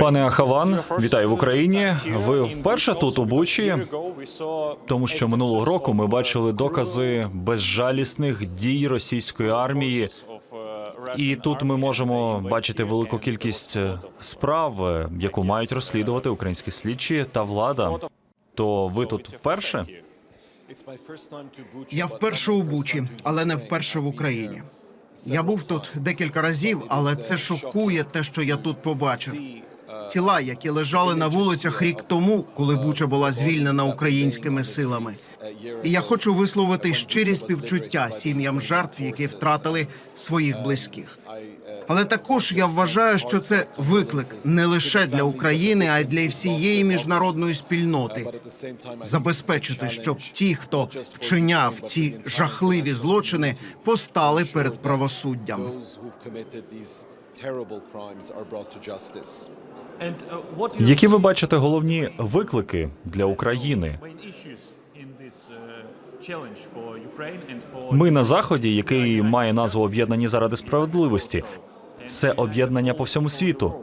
Пане Ахаван, вітаю в Україні. Ви вперше тут у Бучі, тому що минулого року ми бачили докази безжалісних дій російської армії. І тут ми можемо бачити велику кількість е, справ, е, яку мають розслідувати українські слідчі та влада. То ви тут вперше? Я вперше у Бучі, але не вперше в Україні. Я був тут декілька разів, але це шокує те, що я тут побачив. Тіла, які лежали на вулицях рік тому, коли Буча була звільнена українськими силами. І я хочу висловити щирі співчуття сім'ям жертв, які втратили своїх близьких. Але також я вважаю, що це виклик не лише для України, а й для всієї міжнародної спільноти забезпечити, щоб ті, хто вчиняв ці жахливі злочини, постали перед правосуддям. Justice. Які ви бачите головні виклики для України? Ми на заході, який має назву об'єднані заради справедливості. Це об'єднання по всьому світу.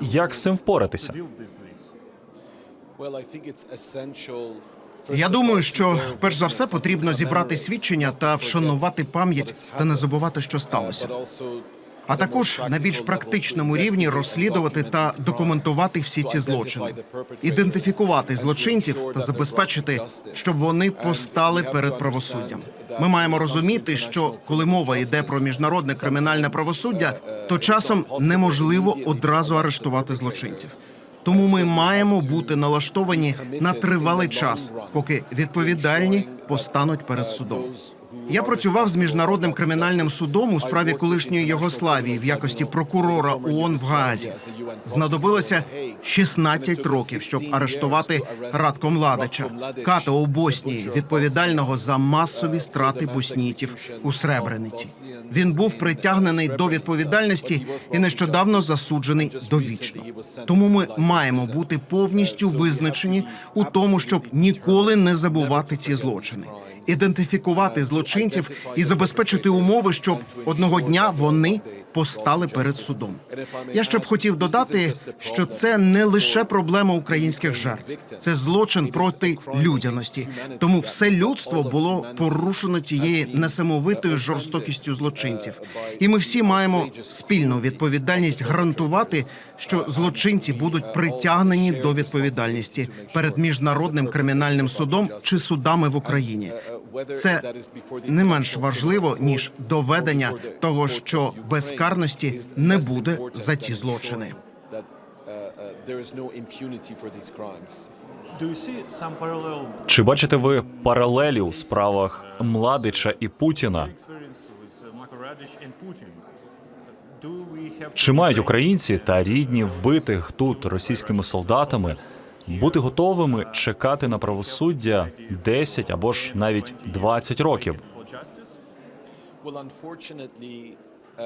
Як з цим впоратися? Я думаю, що перш за все потрібно зібрати свідчення та вшанувати пам'ять та не забувати, що сталося. А також на більш практичному рівні розслідувати та документувати всі ці злочини, ідентифікувати злочинців та забезпечити, щоб вони постали перед правосуддям. Ми маємо розуміти, що коли мова йде про міжнародне кримінальне правосуддя, то часом неможливо одразу арештувати злочинців. Тому ми маємо бути налаштовані на тривалий час, поки відповідальні постануть перед судом. Я працював з міжнародним кримінальним судом у справі колишньої Югославії в якості прокурора ООН в Гаазі. Знадобилося 16 років, щоб арештувати Радко Младича, ката у Боснії, відповідального за масові страти боснійців у Сребрениці. Він був притягнений до відповідальності і нещодавно засуджений довічно. Тому ми маємо бути повністю визначені у тому, щоб ніколи не забувати ці злочини ідентифікувати злочинців і забезпечити умови, щоб одного дня вони постали перед судом. Я ще б хотів додати, що це не лише проблема українських жертв, це злочин проти людяності. Тому все людство було порушено цією несамовитою жорстокістю злочинців. І ми всі маємо спільну відповідальність гарантувати, що злочинці будуть притягнені до відповідальності перед міжнародним кримінальним судом чи судами в Україні. Це не менш важливо ніж доведення того, що безкарності не буде за ці злочини. Чи бачите ви паралелі у справах Младича і Путіна? Чи мають українці та рідні вбитих тут російськими солдатами бути готовими чекати на правосуддя 10 або ж навіть 20 років?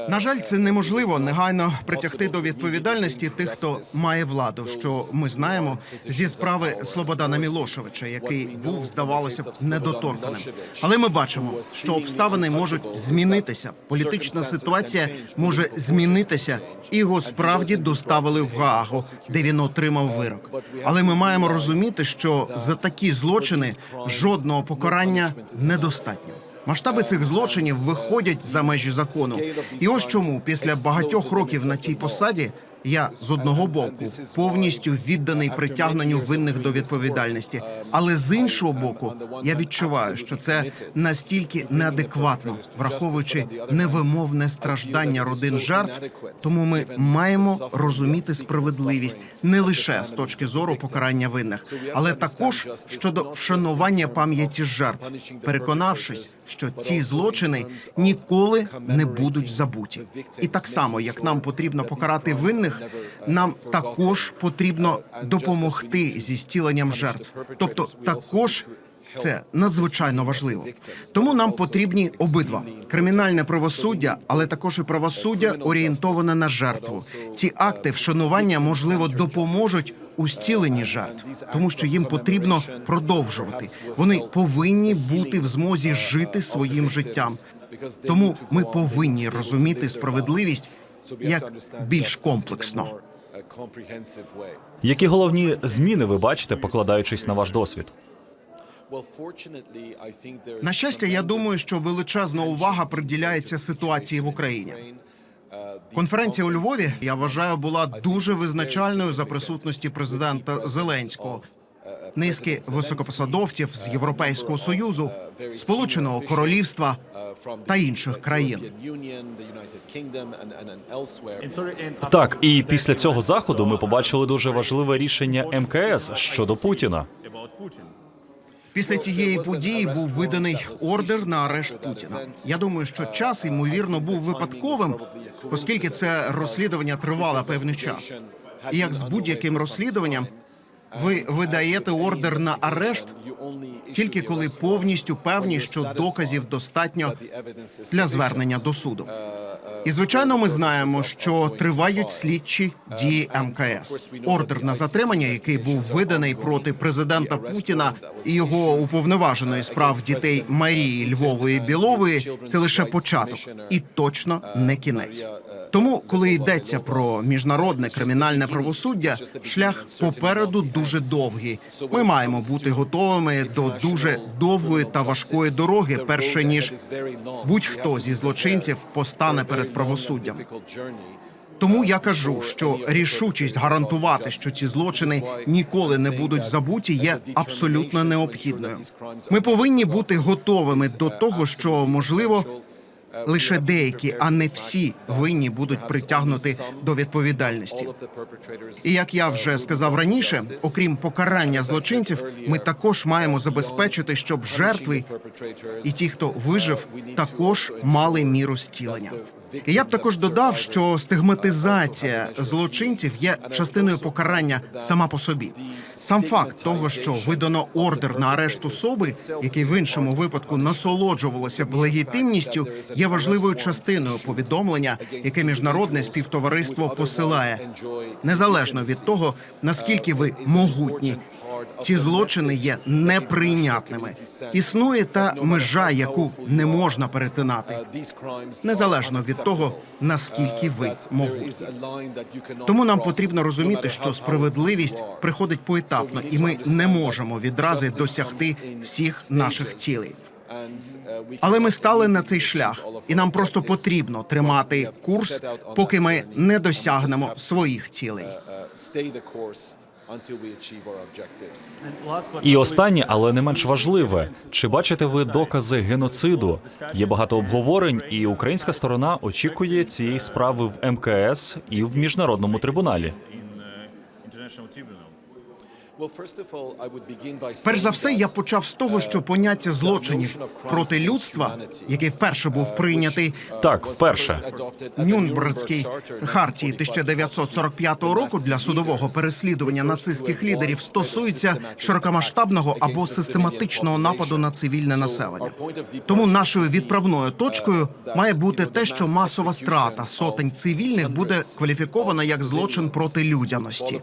На жаль, це неможливо негайно притягти до відповідальності тих, хто має владу. Що ми знаємо зі справи Слободана Мілошевича, який був, здавалося б, недоторканим. Але ми бачимо, що обставини можуть змінитися. Політична ситуація може змінитися, і його справді доставили в Гаагу, де він отримав вирок. Але ми маємо розуміти, що за такі злочини жодного покарання недостатньо. Масштаби цих злочинів виходять за межі закону. І ось чому після багатьох років на цій посаді я з одного боку повністю відданий притягненню винних до відповідальності, але з іншого боку, я відчуваю, що це настільки неадекватно, враховуючи невимовне страждання родин жертв. Тому ми маємо розуміти справедливість не лише з точки зору покарання винних, але також щодо вшанування пам'яті жертв, переконавшись, що ці злочини ніколи не будуть забуті. І так само, як нам потрібно покарати винних, нам також потрібно допомогти зі стіленням жертв. Тобто, також це надзвичайно важливо. Тому нам потрібні обидва кримінальне правосуддя, але також і правосуддя орієнтоване на жертву. Ці акти вшанування можливо допоможуть у стіленні жертв, тому що їм потрібно продовжувати. Вони повинні бути в змозі жити своїм життям. Тому ми повинні розуміти справедливість як більш комплексно. Які головні зміни ви бачите, покладаючись на ваш досвід? На щастя, я думаю, що величезна увага приділяється ситуації в Україні. Конференція у Львові я вважаю була дуже визначальною за присутності президента Зеленського. Низки високопосадовців з Європейського союзу, Сполученого Королівства та інших країн. Так, і після цього заходу ми побачили дуже важливе рішення МКС щодо Путіна. Після цієї події був виданий ордер на арешт Путіна. Я думаю, що час ймовірно був випадковим, оскільки це розслідування тривало певний час. І як з будь-яким розслідуванням, ви видаєте ордер на арешт тільки коли повністю певні, що доказів достатньо для звернення до суду. І звичайно, ми знаємо, що тривають слідчі дії МКС. Ордер на затримання, який був виданий проти президента Путіна і його уповноваженої справ дітей Марії Львової Білової, це лише початок і точно не кінець. Тому, коли йдеться про міжнародне кримінальне правосуддя, шлях попереду дуже довгий. Ми маємо бути готовими до дуже довгої та важкої дороги, перше ніж будь-хто зі злочинців постане перед правосуддям. Тому я кажу, що рішучість гарантувати, що ці злочини ніколи не будуть забуті, є абсолютно необхідною. Ми повинні бути готовими до того, що можливо лише деякі, а не всі винні будуть притягнути до відповідальності. І як я вже сказав раніше, окрім покарання злочинців, ми також маємо забезпечити, щоб жертви і ті, хто вижив, також мали міру зцілення. Я б також додав, що стигматизація злочинців є частиною покарання сама по собі. Сам факт того, що видано ордер на арешт особи, який в іншому випадку насолоджувалося б легітимністю, є важливою частиною повідомлення, яке міжнародне співтовариство посилає, незалежно від того наскільки ви могутні. Ці злочини є неприйнятними. Існує та межа, яку не можна перетинати, незалежно від того наскільки ви могутні. Тому нам потрібно розуміти, що справедливість приходить поетапно, і ми не можемо відрази досягти всіх наших цілей. Але ми стали на цей шлях, і нам просто потрібно тримати курс, поки ми не досягнемо своїх цілей. І останнє, але не менш важливе, чи бачите ви докази геноциду? Є багато обговорень, і українська сторона очікує цієї справи в МКС і в міжнародному трибуналі. Перш за все, я почав з того, що поняття злочинів проти людства, який вперше був прийнятий Так, вперше. Нюнбергській хартії 1945 року для судового переслідування нацистських лідерів стосується широкомасштабного або систематичного нападу на цивільне населення. Тому нашою відправною точкою має бути те, що масова страта сотень цивільних буде кваліфікована як злочин проти людяності.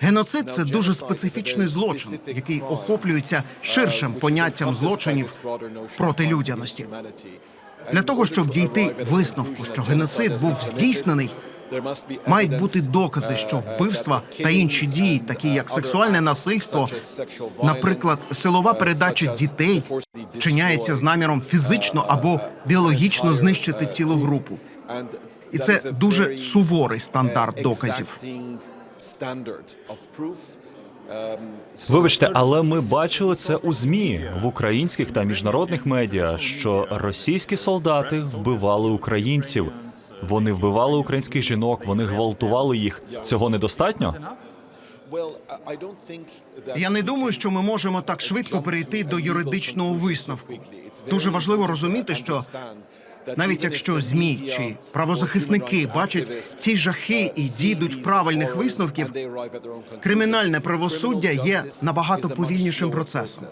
Геноцид це дуже специфічний злочин, який охоплюється ширшим поняттям злочинів проти людяності. Для того щоб дійти висновку, що геноцид був здійснений, мають бути докази, що вбивства та інші дії, такі як сексуальне насильство, наприклад, силова передача дітей, чиняється з наміром фізично або біологічно знищити цілу групу. І це дуже суворий стандарт доказів. Вибачте, але ми бачили це у змі в українських та міжнародних медіа, що російські солдати вбивали українців. Вони вбивали українських жінок, вони гвалтували їх. Цього недостатньо? Я не думаю, що ми можемо так швидко перейти до юридичного висновку. Дуже важливо розуміти, що навіть якщо змі чи правозахисники бачать ці жахи і дійдуть правильних висновків, кримінальне правосуддя є набагато повільнішим процесом.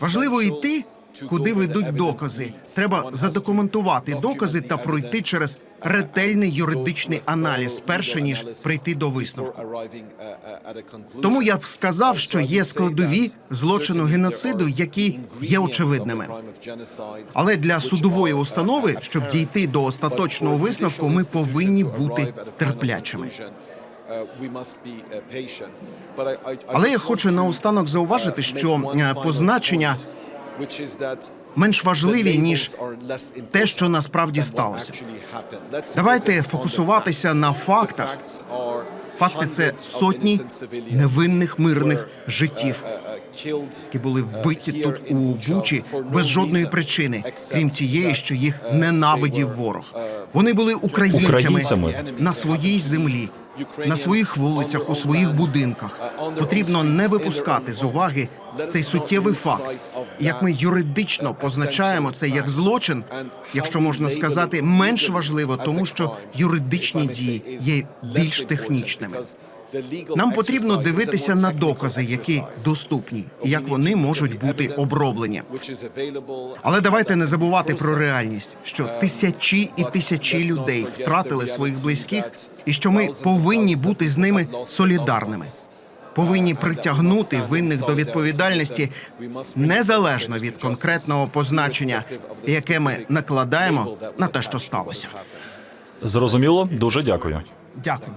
Важливо йти куди ведуть докази. Треба задокументувати докази та пройти через ретельний юридичний аналіз, перше ніж прийти до висновку. Тому я б сказав, що є складові злочину геноциду, які є очевидними. Але для судової установи, щоб дійти до остаточного висновку, ми повинні бути терплячими. Але я хочу наостанок зауважити, що е, позначення менш важливі ніж те, що насправді сталося. Давайте фокусуватися на фактах. Факти це сотні невинних мирних життів, які були вбиті тут у Бучі без жодної причини, крім тієї, що їх ненавидів ворог. Вони були українцями, Українцями. на своїй землі, на своїх вулицях, у своїх будинках. Потрібно не випускати з уваги цей суттєвий факт. Як ми юридично позначаємо це як злочин, якщо можна сказати, менш важливо, тому що юридичні дії є більш технічними. Нам потрібно дивитися на докази, які доступні, і як вони можуть бути оброблені. Але давайте не забувати про реальність, що тисячі і тисячі людей втратили своїх близьких, і що ми повинні бути з ними солідарними. Повинні притягнути винних до відповідальності незалежно від конкретного позначення, яке ми накладаємо на те, що сталося. Зрозуміло, дуже дякую. Дякую.